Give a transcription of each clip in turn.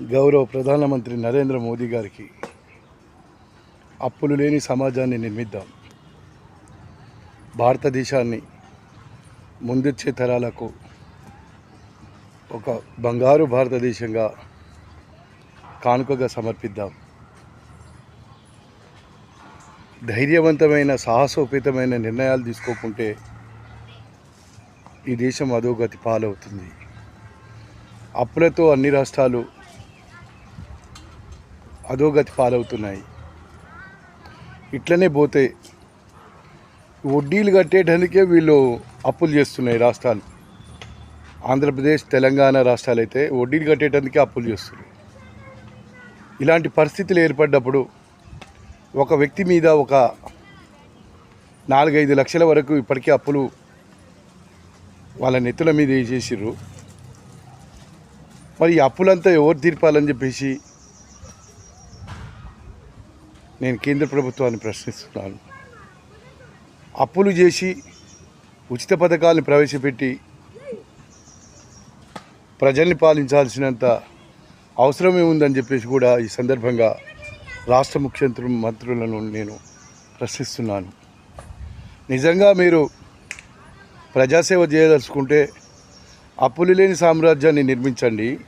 గౌరవ ప్రధానమంత్రి నరేంద్ర మోదీ గారికి అప్పులు లేని సమాజాన్ని నిర్మిద్దాం. భారతదేశాన్ని ముందొచ్చే తరాలకు ఒక బంగారు భారతదేశంగా కానుకగా సమర్పిద్దాం. ధైర్యవంతమైన సాహసోపేతమైన నిర్ణయాలు తీసుకోకుంటే ఈ దేశం అధోగతి పాలవుతుంది. అప్పులతో అన్ని రాష్ట్రాలు అధోగతి పాలవుతున్నాయి. ఇట్లనే పోతే వడ్డీలు కట్టేటందుకే వీళ్ళు అప్పులు చేస్తున్నాయి రాష్ట్రాలు. ఆంధ్రప్రదేశ్ తెలంగాణ రాష్ట్రాలు అయితే వడ్డీలు కట్టేటందుకే అప్పులు చేస్తున్నాయి. ఇలాంటి పరిస్థితులు ఏర్పడ్డప్పుడు ఒక వ్యక్తి మీద ఒక నాలుగైదు లక్షల వరకు ఇప్పటికే అప్పులు వాళ్ళ నెత్తుల మీద వేసేసారు మరి ఈ అప్పులంతా ఎవరు తీర్పాలని చెప్పేసి నేను కేంద్ర ప్రభుత్వాన్ని ప్రశ్నిస్తున్నాను. అప్పులు చేసి ఉచిత పథకాలను ప్రవేశపెట్టి ప్రజల్ని పాలించాల్సినంత అవసరమే ఉందని చెప్పేసి కూడా ఈ సందర్భంగా రాష్ట్ర ముఖ్యమంత్రి మంత్రులను నేను ప్రశ్నిస్తున్నాను. నిజంగా మీరు ప్రజాసేవ చేయదలుచుకుంటే అప్పులు లేని సామ్రాజ్యాన్ని నిర్మించండి.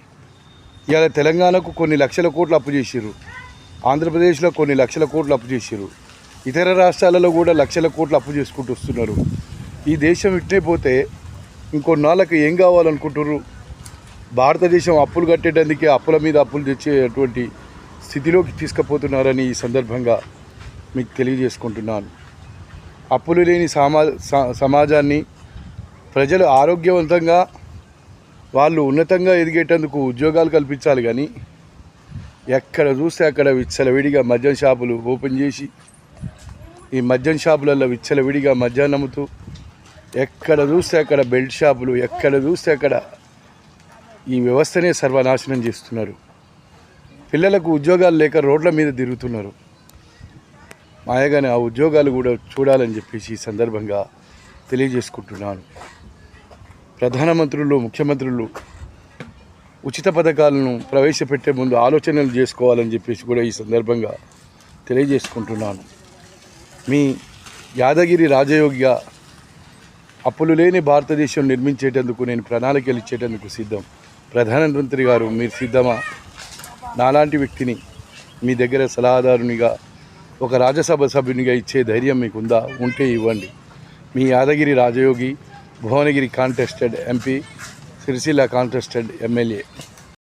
ఇలా తెలంగాణకు కొన్ని లక్షల కోట్లు అప్పు చేసిర్రు. ఆంధ్రప్రదేశ్లో కొన్ని లక్షల కోట్లు అప్పు చేశారు ఇతర రాష్ట్రాలలో కూడా లక్షల కోట్లు అప్పు చేసుకుంటూ వస్తున్నారు. ఈ దేశం ఇట్టే పోతే ఇంకొన్నాళ్ళకి ఏం కావాలనుకుంటున్నారు భారతదేశం అప్పులు కట్టేటందుకే అప్పుల మీద అప్పులు తెచ్చేటువంటి స్థితిలోకి తీసుకుపోతున్నారని ఈ సందర్భంగా మీకు తెలియజేసుకుంటున్నాను. అప్పులు లేని సమా స- సమాజాన్ని ప్రజలు ఆరోగ్యవంతంగా వాళ్ళు ఉన్నతంగా ఎదిగేటందుకు ఉద్యోగాలు కల్పించాలి కానీ ఎక్కడ చూస్తే అక్కడ విచ్చలవిడిగా మద్యం షాపులు ఓపెన్ చేసి ఈ మద్యం షాపులలో విచ్చలవిడిగా మద్యాన్ని అమ్ముతూ ఎక్కడ చూస్తే అక్కడ బెల్ట్ షాపులు ఎక్కడ చూస్తే అక్కడ ఈ వ్యవస్థనే సర్వనాశనం చేస్తున్నారు. పిల్లలకు ఉద్యోగాలు లేక రోడ్ల మీద తిరుగుతున్నారు. మాయగానే ఆ ఉద్యోగాలు కూడా చూడాలని చెప్పేసి ఈ సందర్భంగా తెలియజేసుకుంటున్నాను. ప్రధానమంత్రులు ముఖ్యమంత్రులు ఉచిత పథకాలను ప్రవేశపెట్టే ముందు ఆలోచనలు చేసుకోవాలని చెప్పేసి కూడా ఈ సందర్భంగా తెలియజేసుకుంటున్నాను. మీ యాదగిరి రాజయోగిగా అప్పులు లేని భారతదేశం నిర్మించేటందుకు నేను ప్రణాళికలు ఇచ్చేటందుకు సిద్ధం. ప్రధానమంత్రి గారు మీరు సిద్ధమా? నాలాంటి వ్యక్తిని మీ దగ్గర సలహాదారునిగా ఒక రాజ్యసభ సభ్యునిగా ఇచ్చే ధైర్యం మీకుందా? ఉంటే ఇవ్వండి. మీ Yadagiri Rajayogi Bhuvanagiri contested MP Sircilla contested MLA.